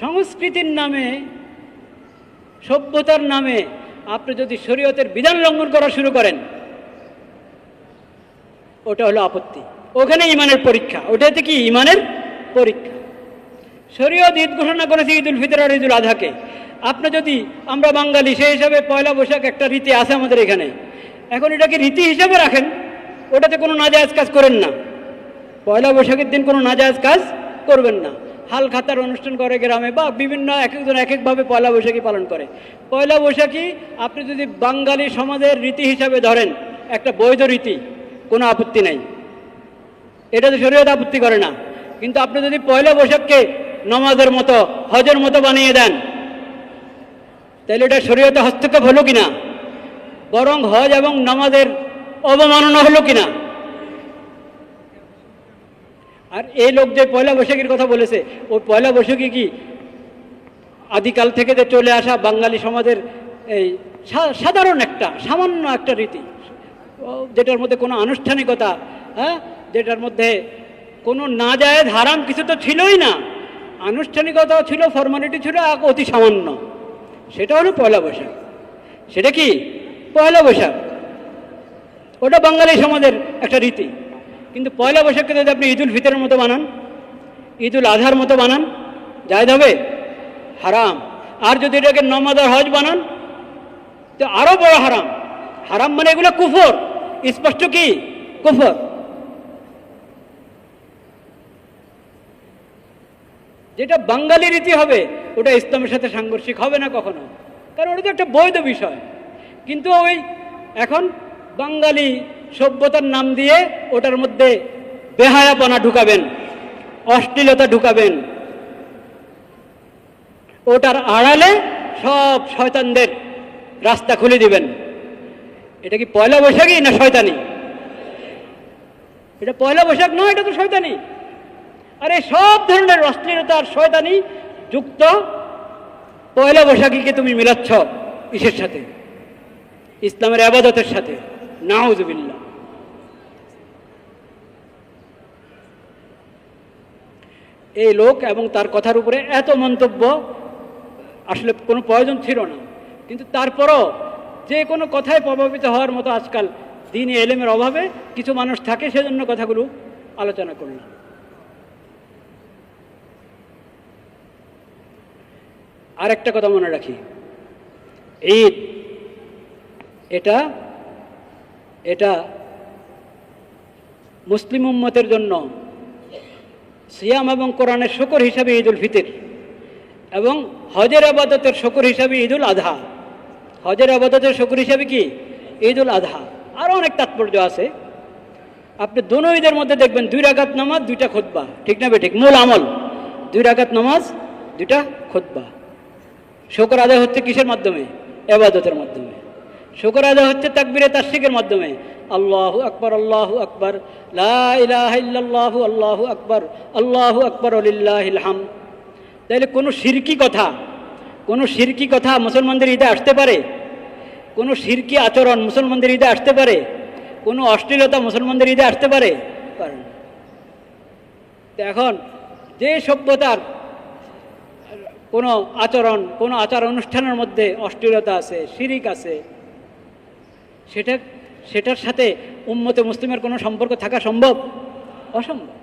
সংস্কৃতির নামে, সভ্যতার নামে আপনি যদি শরীয়তের বিধান লঙ্ঘন করা শুরু করেন, ওটা হলো আপত্তি। ওখানে ইমানের পরীক্ষা ওটাতে কি? ইমানের পরীক্ষা। শরীয়ত ঈদ ঘোষণা করেছে ঈদ উল ফিতর আর ঈদ উল আজহাকে আপনি যদি, আমরা বাঙালি, সেই হিসাবে পয়লা বৈশাখ একটা রীতি আছে আমাদের এখানে। এখন এটাকে রীতি হিসাবে রাখেন? ওটাতে কোনো নাজায়জ কাজ করেন না। পয়লা বৈশাখের দিন কোনো নাজায়জ কাজ করবেন না। হাল খাতার অনুষ্ঠান করে গ্রামে বা বিভিন্ন এক একজন এক একভাবে পয়লা বৈশাখী পালন করে। পয়লা বৈশাখী আপনি যদি বাঙালি সমাজের রীতি হিসাবে ধরেন, একটা বৈধ রীতি, কোনো আপত্তি নাই। এটা তো শরীয়ত আপত্তি করে না। কিন্তু আপনি যদি পয়লা বৈশাখকে নমাজের মতো, হজের মতো বানিয়ে দেন, তাহলে এটা শরীয়তে হস্তক্ষেপ হলো কিনা? বরং হজ এবং নামাজের অবমাননা হলো কিনা? আর এই লোক যে পয়লা বৈশাখীর কথা বলেছে, ওই পয়লা বৈশাখী কি আদিকাল থেকে যে চলে আসা বাঙালি সমাজের এই সাধারণ একটা, সামান্য একটা রীতি যেটার মধ্যে কোনো আনুষ্ঠানিকতা হ্যাঁ? যেটার মধ্যে কোনো না যায় হারাম কিছু তো ছিলই না। আনুষ্ঠানিকতাও ছিল ফর্মালিটি ছিল এক অতি সামান্য। সেটা হলো পয়লা বৈশাখ। সেটা কি? পয়লা বৈশাখ। ওটা বাঙালি সমাজের একটা রীতি। কিন্তু পয়লা বৈশাখকে যদি আপনি ঈদুল ফিতরের মতো বানান, ঈদুল আজহার মতো বানান, জায়দ হবে? হারাম। আর যদি এটাকে নমাজ আর হজ বানান, তো আরও বড় হারাম। হারাম মানে এগুলো কুফর। স্পষ্ট কি? কুফর। যেটা বাঙালি রীতি হবে, ওটা ইসলামের সাথে সাংঘর্ষিক হবে না কখনো। কারণ ওটা তো একটা বৈধ বিষয়। কিন্তু ওই এখন বাঙালি সভ্যতার নাম দিয়ে ওটার মধ্যে বেহায়াপনা ঢুকাবেন, অশ্লীলতা ঢুকাবেন। ওটার আড়ালে সব শয়তানদের রাস্তা খুলে দিবেন। এটা কি পয়লা বৈশাখী না শয়তানি? এটা পয়লা বৈশাখ নয়, এটা তো শয়তানি। আরে সব ধরনের অশ্লীলতা আর শয়তানি যুক্ত পয়লা বৈশাখীকে তুমি মিলাচ্ছ ইসের সাথে, ইসলামের আবাদতের সাথে। নাউজবিল্লা এই লোক এবং তার কথার উপরে এত মন্তব্য, আসলে কোনো প্রয়োজন ছিল না। কিন্তু তারপরও যে কোনো কথায় প্রভাবিত হওয়ার মতো আজকাল দিনে এলেমের অভাবে কিছু মানুষ থাকে, সেজন্য কথাগুলো আলোচনা করলাম। আরেকটা কথা মনে রাখি। ঈদ, এটা এটা মুসলিম উম্মতের জন্য সিয়াম এবং কোরআনের শকর হিসাবে ঈদ উল ফিতর এবং হজের আবাদতের শকর হিসাবে ঈদুল আধা। হজের আবাদতের শকর হিসাবে কি? ঈদ উল আধা। আরও অনেক তাৎপর্য আছে। আপনি দোনো ঈদের মধ্যে দেখবেন দুই রাগাত নামাজ, দুইটা খোদবা ঠিক না ঠিক? মূল আমল। দুই রাগাত নামাজ, দুইটা খোদবা শকর আদায় হচ্ছে কিসের মাধ্যমে? এবাদতের মাধ্যমে। শকর আদায় হচ্ছে তাকবিরে তাস্বিকের মাধ্যমে। আল্লাহু আকবর আল্লাহু আকবর লাহু আল্লাহু আকবর আল্লাহু আকবর আলিল্লাহিল হাম তাইলে কোনো সিরকি কথা, কোনো সিরকি কথা মুসলমানদের ঈদে আসতে পারে? কোনো সিরকি আচরণ মুসলমানদের ঈদে আসতে পারে? কোনো অশ্লীলতা মুসলমানদের ঈদে আসতে পারে? পারে এখন যে সভ্যতার কোনো আচরণ, কোনো আচার অনুষ্ঠানের মধ্যে অশ্লীলতা আছে, শিরিক আছে সেটা সেটার সাথে উম্মতে মুসলিমের কোনো সম্পর্ক থাকা সম্ভব? অসম্ভব।